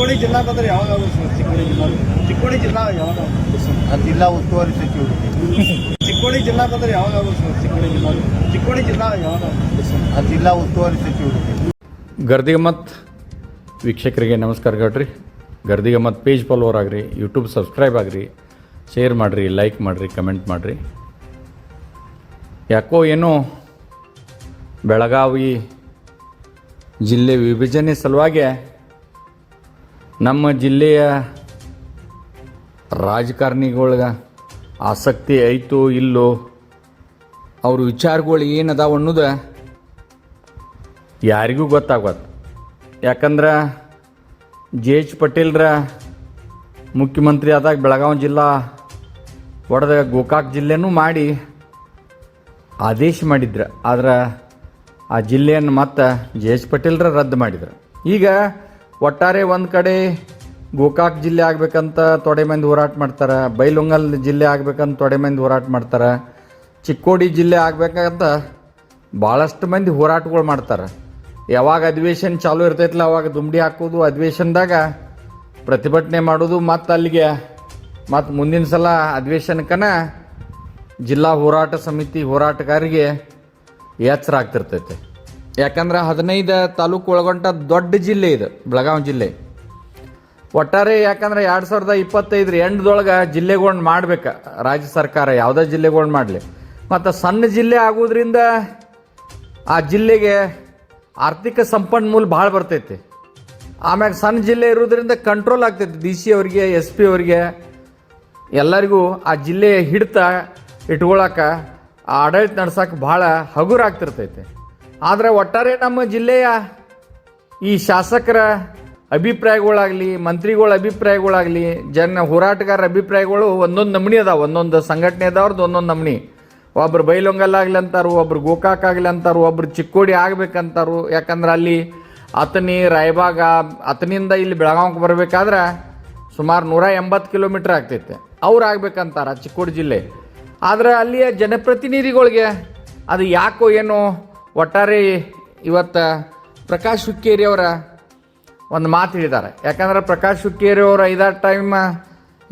ಚಿಕ್ಕೋಡಿ ಜಿಲ್ಲಾ ಬಂದ್ರೆ ಯಾವಾಗ ಚಿಕ್ಕೋಡಿ ಜಿಲ್ಲಾ ಚಿಕ್ಕೋಡಿ ಜಿಲ್ಲಾ ಯಾವಾಗ ಜಿಲ್ಲಾ ಉಸ್ತುವಾರಿ ಸಚಿವರು. ಚಿಕ್ಕೋಡಿ ಜಿಲ್ಲಾ ಬಂದ್ರೆ ಯಾವಾಗ ಚಿಕ್ಕೋಡಿ ಜಿಲ್ಲಾ ಚಿಕ್ಕೋಡಿ ಜಿಲ್ಲಾ ಯಾವಾಗ ಜಿಲ್ಲಾ ಉಸ್ತುವಾರಿ ಸಚಿವರು. ಗರ್ದಿಗಮ್ಮತ್ ವೀಕ್ಷಕರಿಗೆ ನಮಸ್ಕಾರ ಕೇಳ್ರಿ ಗರ್ದಿಗ ಮತ್ ಪೇಜ್ ಫಾಲೋವರ್ ಆಗ್ರಿ ಯೂಟ್ಯೂಬ್ ಸಬ್ಸ್ಕ್ರೈಬ್ ಆಗ್ರಿ ಶೇರ್ ಮಾಡಿರಿ ಲೈಕ್ ಮಾಡಿರಿ ಕಮೆಂಟ್ ಮಾಡಿರಿ. ಯಾಕೋ ಏನೋ ಬೆಳಗಾವಿ ಜಿಲ್ಲೆ ವಿಭಜನೆ ಸಲುವಾಗಿ ನಮ್ಮ ಜಿಲ್ಲೆಯ ರಾಜಕಾರಣಿಗಳ್ಗೆ ಆಸಕ್ತಿ ಐತೋ ಇಲ್ಲೋ ಅವ್ರ ವಿಚಾರಗಳು ಏನದಾವ ಅನ್ನೋದು ಯಾರಿಗೂ ಗೊತ್ತಾಗತ್ತೆ ಯಾಕಂದ್ರೆ ಜೆ ಎಚ್ ಪಟೇಲ್ರ ಮುಖ್ಯಮಂತ್ರಿ ಆದಾಗ ಬೆಳಗಾವಿ ಜಿಲ್ಲಾ ಒಡೆದ ಗೋಕಾಕ್ ಜಿಲ್ಲೆನೂ ಮಾಡಿ ಆದೇಶ ಮಾಡಿದ್ರು. ಆದ್ರೆ ಆ ಜಿಲ್ಲೆಯನ್ನು ಮತ್ತೆ ಜೆ ಎಚ್ ಪಟೇಲ್ರ ರದ್ದು ಮಾಡಿದ್ರು. ಈಗ ಒಟ್ಟಾರೆ ಒಂದು ಕಡೆ ಗೋಕಾಕ್ ಜಿಲ್ಲೆ ಆಗಬೇಕಂತ ತೊಡೆ ಮಂದಿ ಹೋರಾಟ ಮಾಡ್ತಾರೆ, ಬೈಲೊಂಗಲ್ ಜಿಲ್ಲೆ ಆಗಬೇಕಂತ ತೊಡೆ ಮಂದಿ ಹೋರಾಟ ಮಾಡ್ತಾರೆ, ಚಿಕ್ಕೋಡಿ ಜಿಲ್ಲೆ ಆಗಬೇಕಂತ ಭಾಳಷ್ಟು ಮಂದಿ ಹೋರಾಟಗಳು ಮಾಡ್ತಾರೆ. ಯಾವಾಗ ಅಧಿವೇಶನ ಚಾಲೂ ಇರ್ತೈತಲ್ಲ ಅವಾಗ ದುಂಬಡಿ ಹಾಕೋದು, ಅಧಿವೇಶನದಾಗ ಪ್ರತಿಭಟನೆ ಮಾಡೋದು, ಮತ್ತು ಅಲ್ಲಿಗೆ ಮತ್ತು ಮುಂದಿನ ಸಲ ಅಧಿವೇಶನಕ್ಕನ ಜಿಲ್ಲಾ ಹೋರಾಟ ಸಮಿತಿ ಹೋರಾಟಗಾರರಿಗೆ ಎಚ್ಚರ ಆಗ್ತಿರ್ತೈತೆ. ಯಾಕಂದ್ರೆ ಹದಿನೈದು ತಾಲೂಕು ಒಳಗೊಂಡ ದೊಡ್ಡ ಜಿಲ್ಲೆ ಇದು, ಬೆಳಗಾವಿ ಜಿಲ್ಲೆ. ಒಟ್ಟಾರೆ ಯಾಕಂದ್ರೆ ಎರಡು ಸಾವಿರದ ಇಪ್ಪತ್ತೈದರ ಎಂಡ್ದೊಳಗೆ ಜಿಲ್ಲೆಗೊಂಡು ಮಾಡ್ಬೇಕು. ರಾಜ್ಯ ಸರ್ಕಾರ ಯಾವುದೇ ಜಿಲ್ಲೆಗೊಂಡು ಮಾಡಲಿ. ಮತ್ತು ಸಣ್ಣ ಜಿಲ್ಲೆ ಆಗೋದ್ರಿಂದ ಆ ಜಿಲ್ಲೆಗೆ ಆರ್ಥಿಕ ಸಂಪನ್ಮೂಲ ಭಾಳ ಬರ್ತೈತಿ. ಆಮ್ಯಾಗ ಸಣ್ಣ ಜಿಲ್ಲೆ ಇರೋದ್ರಿಂದ ಕಂಟ್ರೋಲ್ ಆಗ್ತೈತಿ. ಡಿ ಸಿ ಅವರಿಗೆ ಎಸ್ ಪಿ ಅವರಿಗೆ, ಎಲ್ಲರಿಗೂ ಆ ಜಿಲ್ಲೆ ಹಿಡಿತ ಇಟ್ಕೊಳಕ್ಕೆ ಆ ಆಡಳಿತ ನಡ್ಸಕ್ಕೆ ಭಾಳ ಹಗುರ ಆಗ್ತಿರ್ತೈತೆ ಆದರೆ ಒಟ್ಟಾರೆ ನಮ್ಮ ಜಿಲ್ಲೆಯ ಈ ಶಾಸಕರ ಅಭಿಪ್ರಾಯಗಳಾಗಲಿ, ಮಂತ್ರಿಗಳ ಅಭಿಪ್ರಾಯಗಳಾಗಲಿ, ಜನ ಹೋರಾಟಗಾರರ ಅಭಿಪ್ರಾಯಗಳು ಒಂದೊಂದು ನಮೂನಿ ಅದಾವ. ಒಂದೊಂದು ಸಂಘಟನೆ ಅದಾವ್ರದ್ದು ಒಂದೊಂದು ನಮೂನಿ. ಒಬ್ರು ಬೈಲೊಂಗಲ್ ಆಗ್ಲಿ ಅಂತಾರು, ಒಬ್ರು ಗೋಕಾಕ್ ಆಗ್ಲಿ ಅಂತಾರು, ಒಬ್ರು ಚಿಕ್ಕೋಡಿ ಆಗ್ಬೇಕಂತಾರು. ಯಾಕಂದ್ರೆ ಅಲ್ಲಿ ಅತನಿ ರಾಯಬಾಗ ಅತನಿಂದ ಇಲ್ಲಿ ಬೆಳಗಾವಿಗೆ ಬರಬೇಕಾದ್ರೆ ಸುಮಾರು ನೂರ ಎಂಬತ್ತು ಕಿಲೋಮೀಟ್ರ್ ಆಗ್ತೈತೆ. ಅವ್ರು ಆಗ್ಬೇಕಂತಾರೆ ಚಿಕ್ಕೋಡಿ ಜಿಲ್ಲೆ. ಆದರೆ ಅಲ್ಲಿಯ ಜನಪ್ರತಿನಿಧಿಗಳಿಗೆ ಅದು ಯಾಕೋ ಏನೋ ಒಟ್ಟಾರೆ ಇವತ್ತು ಪ್ರಕಾಶ್ ಹುಕ್ಕೇರಿ ಅವರ ಒಂದು ಮಾತು ಹೇಳಿದ್ದಾರೆ. ಯಾಕಂದ್ರೆ ಪ್ರಕಾಶ್ ಹುಕ್ಕೇರಿ ಅವರು ಐದಾರು ಟೈಮ್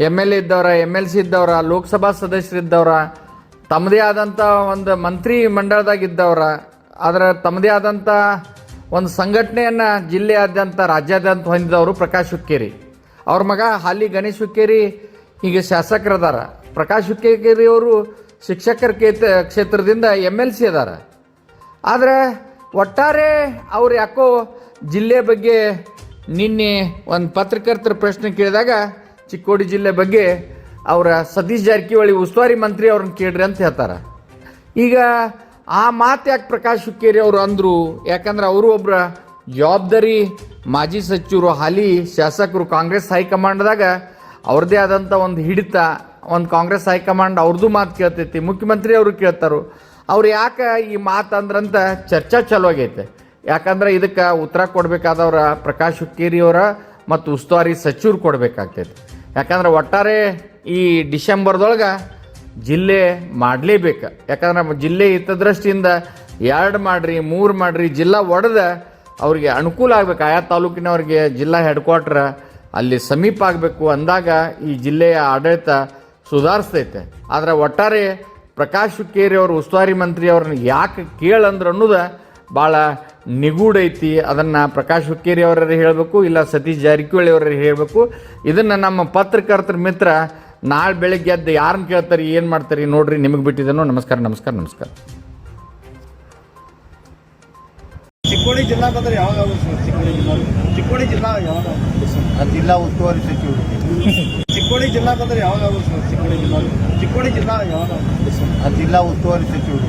ಎಂ ಎಲ್ ಎ ಇದ್ದವ್ರ ಎಂ ಎಲ್ ಸಿ ಇದ್ದವ್ರ, ಲೋಕಸಭಾ ಸದಸ್ಯರಿದ್ದವ್ರ ತಮ್ಮದೇ ಆದಂಥ ಒಂದು ಮಂತ್ರಿ ಮಂಡಳದಾಗ ಇದ್ದವ್ರ, ಆದರೆ ತಮ್ಮದೇ ಆದಂಥ ಒಂದು ಸಂಘಟನೆಯನ್ನು ಜಿಲ್ಲೆಯಾದ್ಯಂತ, ರಾಜ್ಯಾದ್ಯಂತ ಹೊಂದಿದವರು ಪ್ರಕಾಶ್ ಹುಕ್ಕೇರಿ ಅವ್ರ ಮಗ ಹಾಲಿ ಗಣೇಶ್ ಹುಕ್ಕೇರಿ ಈಗ ಶಾಸಕರದಾರ. ಪ್ರಕಾಶ್ ಹುಕ್ಕೇರಿ ಅವರು ಶಿಕ್ಷಕರ ಕೇತ ಕ್ಷೇತ್ರದಿಂದ ಎಂ ಎಲ್ ಸಿ ಅದಾರ. ಆದರೆ ಒಟ್ಟಾರೆ ಅವ್ರು ಯಾಕೋ ಜಿಲ್ಲೆ ಬಗ್ಗೆ ನಿನ್ನೆ ಒಂದು ಪತ್ರಕರ್ತರ ಪ್ರಶ್ನೆ ಕೇಳಿದಾಗ ಚಿಕ್ಕೋಡಿ ಜಿಲ್ಲೆ ಬಗ್ಗೆ ಅವರ ಸತೀಶ್ ಜಾರಕಿಹೊಳಿ ಉಸ್ತುವಾರಿ ಮಂತ್ರಿ ಅವ್ರನ್ನ ಕೇಳ್ರಿ ಅಂತ ಹೇಳ್ತಾರೆ. ಈಗ ಆ ಮಾತು ಯಾಕೆ ಪ್ರಕಾಶ್ ಹುಕ್ಕೇರಿ ಅವರು ಅಂದರು? ಯಾಕಂದ್ರೆ ಅವರು ಒಬ್ಬರ ಜವಾಬ್ದಾರಿ ಮಾಜಿ ಸಚಿವರು ಹಾಲಿ ಶಾಸಕರು ಕಾಂಗ್ರೆಸ್ ಹೈಕಮಾಂಡ್ದಾಗ ಅವ್ರದ್ದೇ ಆದಂಥ ಒಂದು ಹಿಡಿತ, ಒಂದು ಕಾಂಗ್ರೆಸ್ ಹೈಕಮಾಂಡ್ ಅವ್ರದ್ದು ಮಾತು ಕೇಳ್ತೈತಿ, ಮುಖ್ಯಮಂತ್ರಿ ಅವರು ಕೇಳ್ತಾರೋ. ಅವ್ರು ಯಾಕೆ ಈ ಮಾತಂದ್ರಂತ ಚರ್ಚಾ ಚಾಲು ಆಗೈತೆ ಯಾಕಂದ್ರೆ ಇದಕ್ಕೆ ಉತ್ತರ ಕೊಡಬೇಕಾದವ್ರ ಪ್ರಕಾಶ್ ಹುಕ್ಕೇರಿಯವರ ಮತ್ತು ಉಸ್ತುವಾರಿ ಸಚಿವರು ಕೊಡಬೇಕಾಗ್ತೈತೆ. ಯಾಕಂದ್ರೆ ಒಟ್ಟಾರೆ ಈ ಡಿಸೆಂಬರ್ದೊಳಗೆ ಜಿಲ್ಲೆ ಮಾಡಲೇಬೇಕು. ಯಾಕಂದ್ರೆ ಜಿಲ್ಲೆ ಹಿತದೃಷ್ಟಿಯಿಂದ ಎರಡು ಮಾಡ್ರಿ, ಮೂರು ಮಾಡ್ರಿ, ಜಿಲ್ಲಾ ಒಡೆದ ಅವ್ರಿಗೆ ಅನುಕೂಲ ಆಗಬೇಕು. ಆಯಾ ತಾಲೂಕಿನವ್ರಿಗೆ ಜಿಲ್ಲಾ ಹೆಡ್ ಕ್ವಾರ್ಟರ್ ಅಲ್ಲಿ ಸಮೀಪ ಆಗಬೇಕು ಅಂದಾಗ ಈ ಜಿಲ್ಲೆಯ ಆಡಳಿತ ಸುಧಾರಿಸ್ತೈತೆ. ಆದರೆ ಒಟ್ಟಾರೆ ಪ್ರಕಾಶ್ ಹುಕ್ಕೇರಿ ಅವರು, ಉಸ್ತುವಾರಿ ಮಂತ್ರಿ ಅವ್ರನ್ನ ಯಾಕೆ ಕೇಳಂದ್ರೆ ಅನ್ನೋದು ಭಾಳ ನಿಗೂಢ ಐತಿ. ಅದನ್ನು ಪ್ರಕಾಶ್ ಹುಕ್ಕೇರಿ ಅವರೇ ಹೇಳಬೇಕು, ಇಲ್ಲ ಸತೀಶ್ ಜಾರಕಿಹೊಳಿ ಅವರೇ ಹೇಳಬೇಕು. ಇದನ್ನು ನಮ್ಮ ಪತ್ರಕರ್ತರ ಮಿತ್ರ ನಾಳೆ ಬೆಳಗ್ಗೆ ಎದ್ದು ಯಾರನ್ನ ಕೇಳ್ತಾರೆ, ಏನು ಮಾಡ್ತಾರೆ ನೋಡ್ರಿ, ನಿಮಗೆ ಬಿಟ್ಟಿದ್ದೇನೋ ನಮಸ್ಕಾರ ನಮಸ್ಕಾರ ನಮಸ್ಕಾರ. ಚಿಕ್ಕೋಡಿ ಜಿಲ್ಲಾ ಯಾವಾಗ ಚಿಕ್ಕೋಡಿ ಜಿಲ್ಲಾ ಯಾವಾಗ ಜಿಲ್ಲಾ ಉಸ್ತುವಾರಿ ಸಚಿವರು. ಚಿಕ್ಕೋಡಿ ಜಿಲ್ಲಾ ಬಂದ್ರೆ ಯಾವಾಗ ಸರ್? ಚಿಕ್ಕೋಡಿ ಜಿಲ್ಲಾ ಚಿಕ್ಕೋಡಿ ಜಿಲ್ಲಾ ಯಾವಾಗ? ಆ ಜಿಲ್ಲಾ ಉಸ್ತುವಾರಿ ಸಚಿವರು.